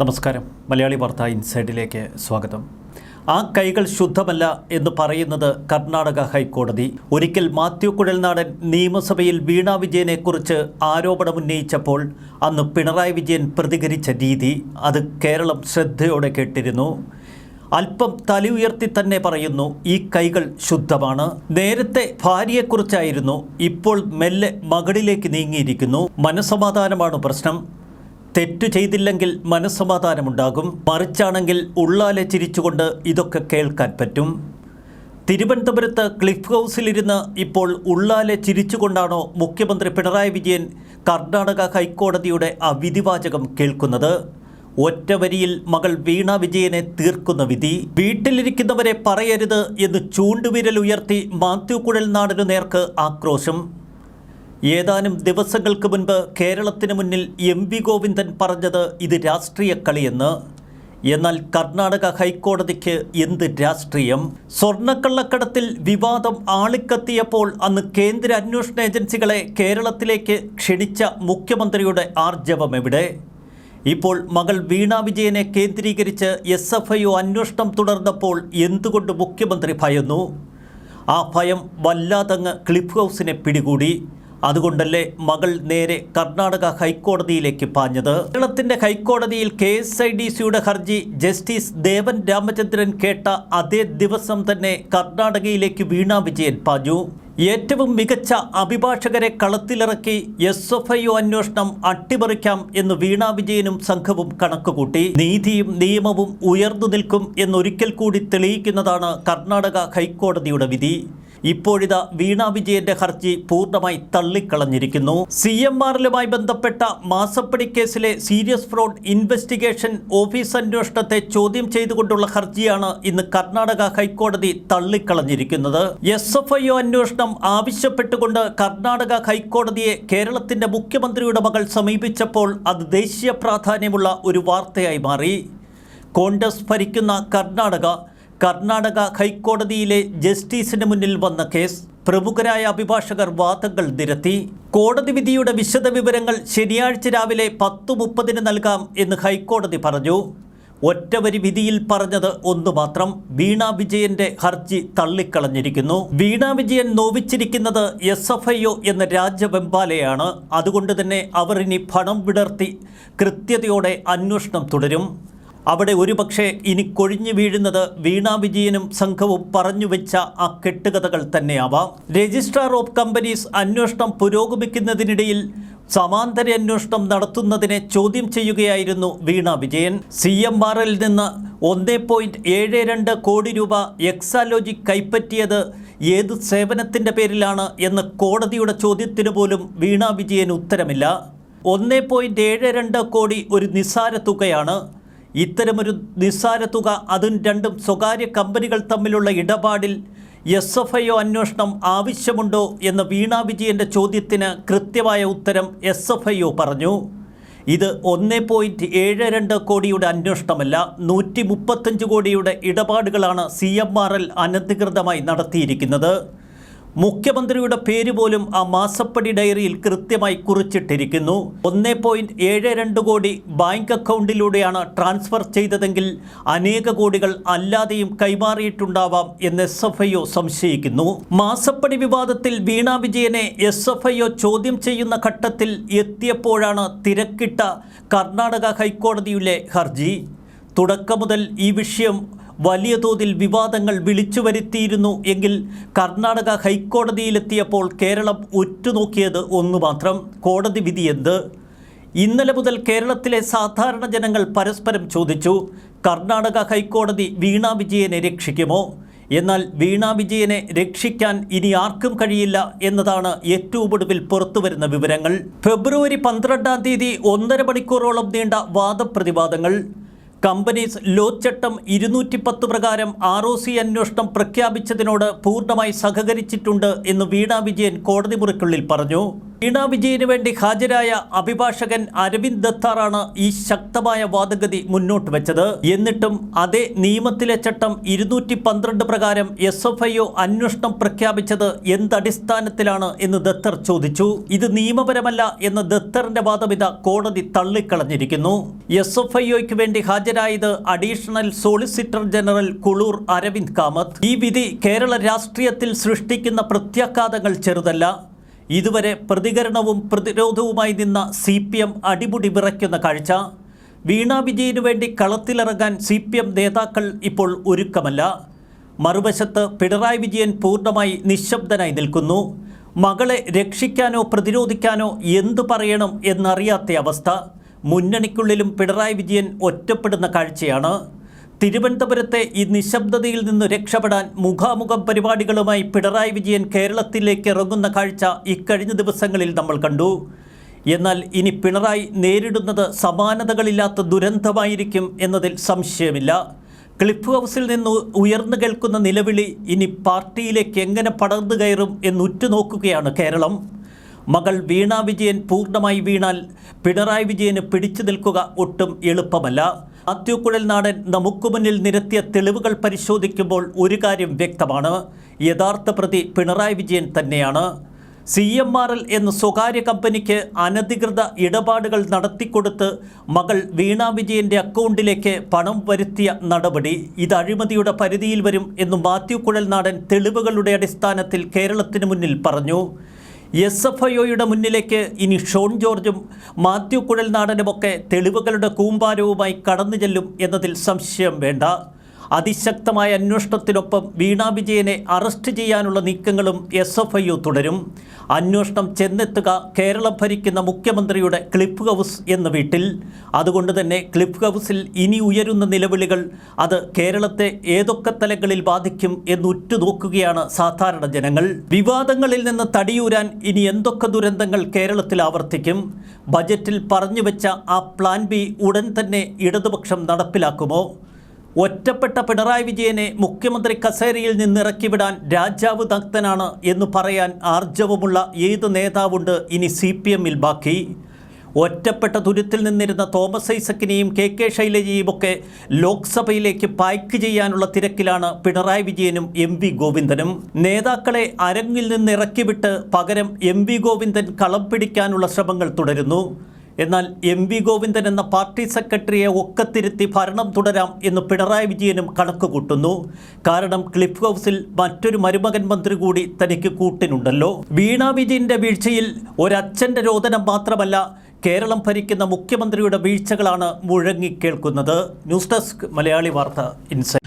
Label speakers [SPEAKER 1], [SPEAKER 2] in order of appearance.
[SPEAKER 1] നമസ്കാരം. മലയാളി വാർത്ത ഇൻസൈഡിലേക്ക് സ്വാഗതം. ആ കൈകൾ ശുദ്ധമല്ല എന്ന് പറയുന്നത് കർണാടക ഹൈക്കോടതി. ഒരിക്കൽ മാത്യു കുഴൽനാടൻ നിയമസഭയിൽ വീണാ വിജയനെക്കുറിച്ച് ആരോപണമുന്നയിച്ചപ്പോൾ അന്ന് പിണറായി വിജയൻ പ്രതികരിച്ച രീതി അത് കേരളം ശ്രദ്ധയോടെ കേട്ടിരുന്നു. അല്പം തല ഉയർത്തി തന്നെ പറയുന്നു ഈ കൈകൾ ശുദ്ധമാണ്. നേരത്തെ ഭാര്യയെക്കുറിച്ചായിരുന്നു. ഇപ്പോൾ മെല്ലെ മകളിലേക്ക് നീങ്ങിയിരിക്കുന്നു. മനസമാധാനമാണ് പ്രശ്നം. തെറ്റു ചെയ്തില്ലെങ്കിൽ മനസ്സമാധാനമുണ്ടാകും. മറിച്ചാണെങ്കിൽ ഉള്ളാലെ ചിരിച്ചുകൊണ്ട് ഇതൊക്കെ കേൾക്കാൻ പറ്റും. തിരുവനന്തപുരത്ത് ക്ലിഫ് ഹൗസിലിരുന്ന് ഇപ്പോൾ ഉള്ളാലെ ചിരിച്ചുകൊണ്ടാണോ മുഖ്യമന്ത്രി പിണറായി വിജയൻ കർണാടക ഹൈക്കോടതിയുടെ ആ വിധിവാചകം കേൾക്കുന്നത്? ഒറ്റ വരിയിൽ മകൾ വീണ വിജയനെ തീർക്കുന്ന വിധി. വീട്ടിലിരിക്കുന്നവരെ പറയരുത് എന്ന് ചൂണ്ടുവിരൽ ഉയർത്തി മാത്യു കുഴൽ നാടിനു നേർക്ക് ആക്രോശം. ഏതാനും ദിവസങ്ങൾക്ക് മുൻപ് കേരളത്തിന് മുന്നിൽ എം വി ഗോവിന്ദൻ പറഞ്ഞത് ഇത് രാഷ്ട്രീയ കളിയെന്ന്. എന്നാൽ കർണാടക ഹൈക്കോടതിക്ക് എന്ത് രാഷ്ട്രീയം? സ്വർണക്കള്ളക്കടത്തിൽ വിവാദം ആളിക്കത്തിയപ്പോൾ അന്ന് കേന്ദ്ര അന്വേഷണ ഏജൻസികളെ കേരളത്തിലേക്ക് ക്ഷണിച്ച മുഖ്യമന്ത്രിയുടെ ആർജവം എവിടെ? ഇപ്പോൾ മകൾ വീണ വിജയനെ കേന്ദ്രീകരിച്ച് എസ് എഫ് ഐ ഒ അന്വേഷണം തുടർന്നപ്പോൾ എന്തുകൊണ്ട് മുഖ്യമന്ത്രി ഭയന്നു? ആ ഭയം വല്ലാതങ്ങ് ക്ലിഫ് ഹൗസിനെ പിടികൂടി. അതുകൊണ്ടല്ലേ മകൾ നേരെ കർണാടക ഹൈക്കോടതിയിലേക്ക് പാഞ്ഞത്? കേരളത്തിന്റെ ഹൈക്കോടതിയിൽ കെ എസ് ഐ ഡി സിയുടെ ഹർജി ജസ്റ്റിസ് ദേവൻ രാമചന്ദ്രൻ കേട്ട അതേ ദിവസം തന്നെ കർണാടകയിലേക്ക് വീണ വിജയൻ പാഞ്ഞു. ഏറ്റവും മികച്ച അഭിഭാഷകരെ കളത്തിലിറക്കി എസ് എഫ് ഐ ഒ അന്വേഷണം അട്ടിമറിക്കാം എന്ന് വീണ വിജയനും സംഘവും കണക്കുകൂട്ടി. നീതിയും നിയമവും ഉയർന്നു നിൽക്കും എന്നൊരിക്കൽ കൂടി തെളിയിക്കുന്നതാണ് കർണാടക ഹൈക്കോടതിയുടെ വിധി. ഇപ്പോഴിതാ വീണ വിജയന്റെ ഹർജി പൂർണമായി തള്ളിക്കളഞ്ഞിരിക്കുന്നു. സി എം ആറിലുമായി ബന്ധപ്പെട്ട മാസപ്പടി കേസിലെ സീരിയസ് ഫ്രോഡ് ഇൻവെസ്റ്റിഗേഷൻ ഓഫീസ് അന്വേഷണത്തെ ചോദ്യം ചെയ്തുകൊണ്ടുള്ള ഹർജിയാണ് ഇന്ന് കർണാടക ഹൈക്കോടതി തള്ളിക്കളഞ്ഞിരിക്കുന്നത്. എസ് എഫ് ഐ ഒ അന്വേഷണം ആവശ്യപ്പെട്ടുകൊണ്ട് കർണാടക ഹൈക്കോടതിയെ കേരളത്തിന്റെ മുഖ്യമന്ത്രിയുടെ മകൾ സമീപിച്ചപ്പോൾ അത് ദേശീയ പ്രാധാന്യമുള്ള ഒരു വാർത്തയായി മാറി. കോൺഗ്രസ് ഭരിക്കുന്ന കർണാടക കർണാടക ഹൈക്കോടതിയിലെ ജസ്റ്റിസിന് മുന്നിൽ വന്ന കേസ് പ്രമുഖരായ അഭിഭാഷകർ വാദങ്ങൾ നിരത്തി. കോടതി വിധിയുടെ വിശദ വിവരങ്ങൾ ശനിയാഴ്ച രാവിലെ പത്ത് മുപ്പതിന് നൽകാം എന്ന് ഹൈക്കോടതി പറഞ്ഞു. ഒറ്റവരി വിധിയിൽ പറഞ്ഞത് ഒന്നു മാത്രം. വീണ വിജയന്റെ ഹർജി തള്ളിക്കളഞ്ഞിരിക്കുന്നു. വീണ വിജയൻ നോവിച്ചിരിക്കുന്നത് എസ് എഫ് ഐ ഒ എന്ന രാജ്യവെമ്പാലയാണ്. അതുകൊണ്ട് തന്നെ അവർ ഇനി പണം വിടർത്തി കൃത്യതയോടെ അന്വേഷണം തുടരും. അവിടെ ഒരുപക്ഷെ ഇനി കൊഴിഞ്ഞു വീഴുന്നത് വീണാ വിജയനും സംഘവും പറഞ്ഞു വെച്ച ആ കെട്ടുകഥകൾ തന്നെയാവാം. രജിസ്ട്രാർ ഓഫ് കമ്പനീസ് അന്വേഷണം പുരോഗമിക്കുന്നതിനിടയിൽ സമാന്തര അന്വേഷണം നടത്തുന്നതിനെ ചോദ്യം ചെയ്യുകയായിരുന്നു വീണ വിജയൻ. സി എം ആറിൽ നിന്ന് ഒന്നേ പോയിന്റ് ഏഴ് രണ്ട് കോടി രൂപ എക്സാലോജി കൈപ്പറ്റിയത് ഏത് സേവനത്തിന്റെ പേരിലാണ് എന്ന് കോടതിയുടെ ചോദ്യത്തിന് പോലും വീണ വിജയൻ ഉത്തരമില്ല. ഒന്നേ പോയിന്റ് ഏഴ് രണ്ട് കോടി ഒരു നിസ്സാര തുകയാണ്. ഇത്തരമൊരു നിസ്സാര തുക അതും രണ്ടും സ്വകാര്യ കമ്പനികൾ തമ്മിലുള്ള ഇടപാടിൽ എസ് എഫ് ഐ ഒ അന്വേഷണം ആവശ്യമുണ്ടോ എന്ന വീണ വിജയന്റെ ചോദ്യത്തിന് കൃത്യമായ ഉത്തരം എസ് എഫ് ഐ ഒ പറഞ്ഞു. ഇത് ഒന്ന് പോയിന്റ് ഏഴ് രണ്ട് കോടിയുടെ അന്വേഷണമല്ല നൂറ്റി മുപ്പത്തഞ്ച് കോടിയുടെ ഇടപാടുകളാണ് സി എം ആർ എൽ അനധികൃതമായി നടത്തിയിരിക്കുന്നത്. മുഖ്യമന്ത്രിയുടെ പേര് പോലും ആ മാസപ്പടി ഡയറിയിൽ കൃത്യമായി കുറിച്ചിട്ടിരിക്കുന്നു. ഒന്നേ പോയിന്റ് ഏഴ് രണ്ട് കോടി ബാങ്ക് അക്കൗണ്ടിലൂടെയാണ് ട്രാൻസ്ഫർ ചെയ്തതെങ്കിൽ അനേക കോടികൾ അല്ലാതെയും കൈമാറിയിട്ടുണ്ടാവാം എന്ന് എസ് എഫ് ഐ ഒ സംശയിക്കുന്നു. മാസപ്പടി വിവാദത്തിൽ വീണ വിജയനെ എസ് എഫ് ഐ ഒ ചോദ്യം ചെയ്യുന്ന ഘട്ടത്തിൽ എത്തിയപ്പോഴാണ് തിരക്കിട്ട കർണാടക ഹൈക്കോടതിയിലെ ഹർജി. തുടക്കം മുതൽ ഈ വിഷയം വലിയ തോതിൽ വിവാദങ്ങൾ വിളിച്ചു വരുത്തിയിരുന്നു എങ്കിൽ കർണാടക ഹൈക്കോടതിയിലെത്തിയപ്പോൾ കേരളം ഉറ്റുനോക്കിയത് ഒന്നു മാത്രം. കോടതി വിധി എന്ത്? ഇന്നലെ മുതൽ കേരളത്തിലെ സാധാരണ ജനങ്ങൾ പരസ്പരം ചോദിച്ചു കർണാടക ഹൈക്കോടതി വീണ വിജയനെ രക്ഷിക്കുമോ? എന്നാൽ വീണ വിജയനെ രക്ഷിക്കാൻ ഇനി ആർക്കും കഴിയില്ല എന്നതാണ് ഏറ്റവും ഒടുവിൽ പുറത്തുവരുന്ന വിവരങ്ങൾ. ഫെബ്രുവരി പന്ത്രണ്ടാം തീയതി ഒന്നര മണിക്കൂറോളം നീണ്ട വാദപ്രതിവാദങ്ങൾ. കമ്പനീസ് ലോ ചട്ടം ഇരുന്നൂറ്റി പത്ത് പ്രകാരം ആർ ഒ സി അന്വേഷണം പ്രഖ്യാപിച്ചതിനോട് പൂർണമായി സഹകരിച്ചിട്ടുണ്ട് എന്ന് വീണ വിജയൻ കോടതി മുറിക്കുള്ളിൽ പറഞ്ഞു. വീണ വിജയന് വേണ്ടി ഹാജരായ അഭിഭാഷകൻ അരവിന്ദ് ദത്താറാണ് ഈ ശക്തമായ വാദഗതി മുന്നോട്ട് വെച്ചത്. എന്നിട്ടും അതേ നിയമത്തിലെ ചട്ടം ഇരുന്നൂറ്റി പന്ത്രണ്ട് പ്രകാരം എസ് എഫ് ഐ ഒ അന്വേഷണം പ്രഖ്യാപിച്ചത് എന്തടിസ്ഥാനത്തിലാണ് എന്ന് ദത്തർ ചോദിച്ചു. ഇത് നിയമപരമല്ല എന്ന ദത്തറിന്റെ വാദമിത കോടതി തള്ളിക്കളഞ്ഞിരിക്കുന്നു. എസ് എഫ് ഐ ഒയ്ക്ക് വേണ്ടി ഹാജരായത് additional solicitor general Kulur Aravind Kamath. ഈ വിധി കേരള രാഷ്ട്രീയത്തിൽ സൃഷ്ടിക്കുന്ന പ്രത്യാഘാതങ്ങൾ ചെറുതല്ല. ഇതുവരെ പ്രതികരണവും പ്രതിരോധവുമായി നിന്ന സി പി എം അടിമുടി വിറയ്ക്കുന്ന കാഴ്ച. വീണ വിജയനു വേണ്ടി കളത്തിലിറങ്ങാൻ സി പി എം നേതാക്കൾ ഇപ്പോൾ ഒരുക്കമല്ല. മറുവശത്ത് പിണറായി വിജയൻ പൂർണമായി നിശബ്ദനായി നിൽക്കുന്നു. മകളെ രക്ഷിക്കാനോ പ്രതിരോധിക്കാനോ എന്തു പറയണം എന്നറിയാത്ത അവസ്ഥ. മുന്നണിക്കുള്ളിലും പിണറായി വിജയൻ ഒറ്റപ്പെടുന്ന കാഴ്ചയാണ്. തിരുവനന്തപുരത്തെ ഈ നിശബ്ദതയിൽ നിന്ന് രക്ഷപ്പെടാൻ മുഖാമുഖം പരിപാടികളുമായി പിണറായി വിജയൻ കേരളത്തിലേക്ക് ഇറങ്ങുന്ന കാഴ്ച ഇക്കഴിഞ്ഞ ദിവസങ്ങളിൽ നമ്മൾ കണ്ടു. എന്നാൽ ഇനി പിണറായി നേരിടുന്നത് സമാനതകളില്ലാത്ത ദുരന്തമായിരിക്കും എന്നതിൽ സംശയമില്ല. ക്ലിഫ് ഹൗസിൽ നിന്ന് ഉയർന്നു കേൾക്കുന്ന നിലവിളി ഇനി പാർട്ടിയിലേക്ക് എങ്ങനെ പടർന്നു കയറും എന്നുറ്റുനോക്കുകയാണ് കേരളം. മകൾ വീണാ വിജയൻ പൂർണമായി വീണാൽ പിണറായി വിജയന് പിടിച്ചു നിൽക്കുക ഒട്ടും എളുപ്പമല്ല. മാത്യുക്കുഴൽ നാടൻ നമുക്ക് മുന്നിൽ നിരത്തിയ തെളിവുകൾ പരിശോധിക്കുമ്പോൾ ഒരു കാര്യം വ്യക്തമാണ്. യഥാർത്ഥ പ്രതി പിണറായി വിജയൻ തന്നെയാണ്. സി എം ആർ എൽ എന്ന സ്വകാര്യ കമ്പനിക്ക് അനധികൃത ഇടപാടുകൾ നടത്തിക്കൊടുത്ത് മകൾ വീണ വിജയന്റെ അക്കൗണ്ടിലേക്ക് പണം വരുത്തിയ നടപടി ഇത് അഴിമതിയുടെ പരിധിയിൽ വരും എന്ന് മാത്യു കുഴൽനാടൻ തെളിവുകളുടെ അടിസ്ഥാനത്തിൽ കേരളത്തിന് മുന്നിൽ പറഞ്ഞു. എസ് എഫ് ഐ ഒയുടെ മുന്നിലേക്ക് ഇനി ഷോൺ ജോർജും മാത്യു കുഴൽനാടനുമൊക്കെ തെളിവുകളുടെ കൂമ്പാരവുമായി കടന്നു ചെല്ലും എന്നതിൽ സംശയം വേണ്ട. അതിശക്തമായ അന്വേഷണത്തിനൊപ്പം വീണാ വിജയനെ അറസ്റ്റ് ചെയ്യാനുള്ള നീക്കങ്ങളും എസ് എഫ് ഐ തുടരും. അന്വേഷണം ചെന്നെത്തുക കേരളം ഭരിക്കുന്ന മുഖ്യമന്ത്രിയുടെ ക്ലിപ്പ് ഹൗസ് എന്ന വീട്ടിൽ. അതുകൊണ്ട് തന്നെ ക്ലിപ്പ് ഹൗസിൽ ഇനി ഉയരുന്ന നിലവിളികൾ അത് കേരളത്തെ ഏതൊക്കെ തലങ്ങളിൽ ബാധിക്കും എന്ന് ഉറ്റുനോക്കുകയാണ് സാധാരണ ജനങ്ങൾ. വിവാദങ്ങളിൽ നിന്ന് തടിയൂരാൻ ഇനി എന്തൊക്കെ ദുരന്തങ്ങൾ കേരളത്തിൽ ആവർത്തിക്കും? ബജറ്റിൽ പറഞ്ഞു വെച്ച ആ പ്ലാൻ ബി ഉടൻ തന്നെ ഇടതുപക്ഷം നടപ്പിലാക്കുമോ? ഒറ്റപ്പെട്ട പിണറായി വിജയനെ മുഖ്യമന്ത്രി കസേരയിൽ നിന്നിറക്കിവിടാൻ രാജാവ് ദഗ്ധനാണ് എന്ന് പറയാൻ ആർജവമുള്ള ഏത് നേതാവുണ്ട് ഇനി സി പി എമ്മിൽ ബാക്കി? ഒറ്റപ്പെട്ട ദുരിത്തിൽ നിന്നിരുന്ന തോമസ് ഐസക്കിനെയും കെ കെ ശൈലജയും ഒക്കെ ലോക്സഭയിലേക്ക് പായ്ക്ക് ചെയ്യാനുള്ള തിരക്കിലാണ് പിണറായി വിജയനും എം വി ഗോവിന്ദനും. നേതാക്കളെ അരങ്ങിൽ നിന്ന് ഇറക്കിവിട്ട് പകരം എം വി ഗോവിന്ദൻ കളം പിടിക്കാനുള്ള ശ്രമങ്ങൾ തുടരുന്നു. എന്നാൽ എം വി ഗോവിന്ദൻ എന്ന പാർട്ടി സെക്രട്ടറിയെ ഒക്കത്തിരുത്തി ഭരണം തുടരാം എന്ന് പിണറായി വിജയനും കണക്ക് കൂട്ടുന്നു കാരണം ക്ലിഫ് ഹൗസിൽ മറ്റൊരു മരുമകൻ മന്ത്രി കൂടി തനിക്ക് കൂട്ടിനുണ്ടല്ലോ. വീണ വിജയന്റെ വീഴ്ചയിൽ ഒരച്ഛന്റെ രോദനം മാത്രമല്ല കേരളം ഭരിക്കുന്ന മുഖ്യമന്ത്രിയുടെ വീഴ്ചകളാണ് മുഴങ്ങിക്കേൾക്കുന്നത് ന്യൂസ് ഡെസ്ക് മലയാളി വാർത്ത ഇൻസൈറ്റ്.